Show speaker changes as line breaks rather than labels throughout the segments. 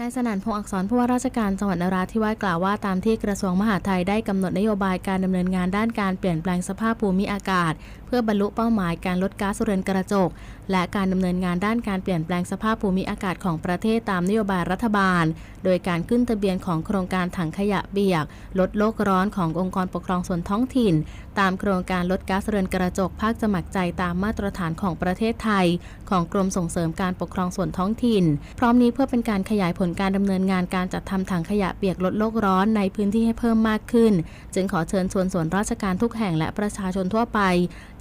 นายสนั่นพงศ์อักษรผู้ว่าราชการจังหวัดนราธิวาสกล่าวว่าตามที่กระทรวงมหาดไทยได้กำหนดนโยบายการดำเนินงานด้านการเปลี่ยนแปลงสภาพภูมิอากาศ เพื่อบรรลุเป้าหมายการลดก๊าซเรือนกระจก และการดำเนินงานด้านการเปลี่ยนแปลงสภาพภูมิอากาศของประเทศตามนโยบายรัฐบาล โดยการขึ้นทะเบียนของโครงการถังขยะเปียก ลดโลกร้อนขององค์กรปกครองส่วนท้องถิ่น ตามโครงการลดก๊าซเรือนกระจกภาคสมัครใจตามมาตรฐานของประเทศไทย ของกรมส่งเสริมการปกครองส่วนท้องถิ่น พร้อมนี้เพื่อเป็นการขยายผลลการดำเนินงานการจัดทำถังขยะเปียกลดโลกร้อนในพื้นที่ให้เพิ่มมากขึ้น จึงขอเชิญชวนส่วนราชการทุกแห่งและประชาชนทั่วไป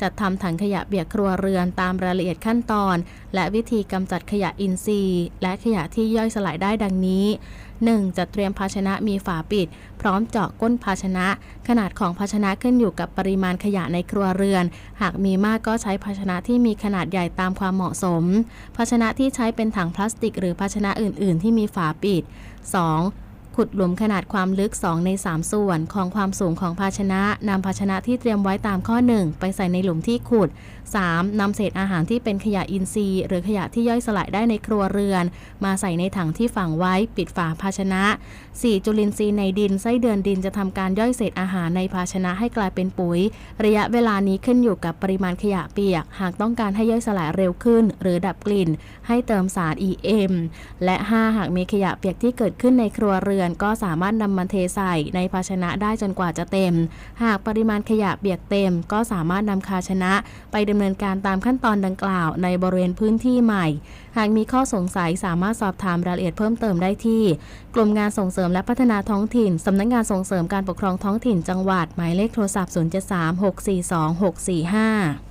จัดทำถังขยะเปียกครัวเรือนตามรายละเอียดขั้นตอน และวิธีกำจัดขยะอินทรีย์ และขยะที่ย่อยสลายได้ดังนี้ 1. จัดเตรียมภาชนะมีฝาปิด พร้อมเจาะก้นภาชนะ ขนาดของภาชนะขึ้นอยู่กับปริมาณขยะในครัวเรือน หากมีมากก็ใช้ภาชนะที่มีขนาดใหญ่ตามความเหมาะสม ภาชนะที่ใช้เป็นถังพลาสติก หรือภาชนะอื่น ๆ ที่มีฝาปิด 2. ขุดหลุมขนาดความลึก 2 ใน 3 ส่วนของความสูงของภาชนะนำภาชนะที่เตรียมไว้ตามข้อ 1 ไปใส่ในหลุมที่ขุด 3. นำเศษอาหารที่เป็นขยะอินทรีย์ หรือขยะที่ย่อยสลายได้ในครัวเรือน มาใส่ในถังที่ฝังไว้ปิดฝาภาชนะ 4. จุลินทรีย์ในดินไส้เดือนดินจะทำการย่อยเศษอาหารในภาชนะให้กลายเป็นปุ๋ย ระยะเวลานี้ขึ้นอยู่กับปริมาณขยะเปียก หากต้องการให้ย่อยสลายเร็วขึ้น หรือดับกลิ่น ให้เติมสาร EM และ 5 หากมีขยะเปียกที่เกิดขึ้นในครัวเรือนก็สามารถนำมาเทใส่ในภาชนะได้จนกว่าจะเต็ม หากปริมาณขยะเปียกเต็ม ก็สามารถนำภาชนะไปดำเนินการตามขั้นตอนดังกล่าว ในบริเวณพื้นที่ใหม่ หากมีข้อสงสัยสามารถสอบถามรายละเอียดเพิ่มเติมได้ที่ กลุ่มงานส่งเสริมและพัฒนาท้องถิ่นสำนักงานส่งเสริมการปกครองท้องถิ่นจังหวัดหมายเลขโทรศัพท์ 073 642 645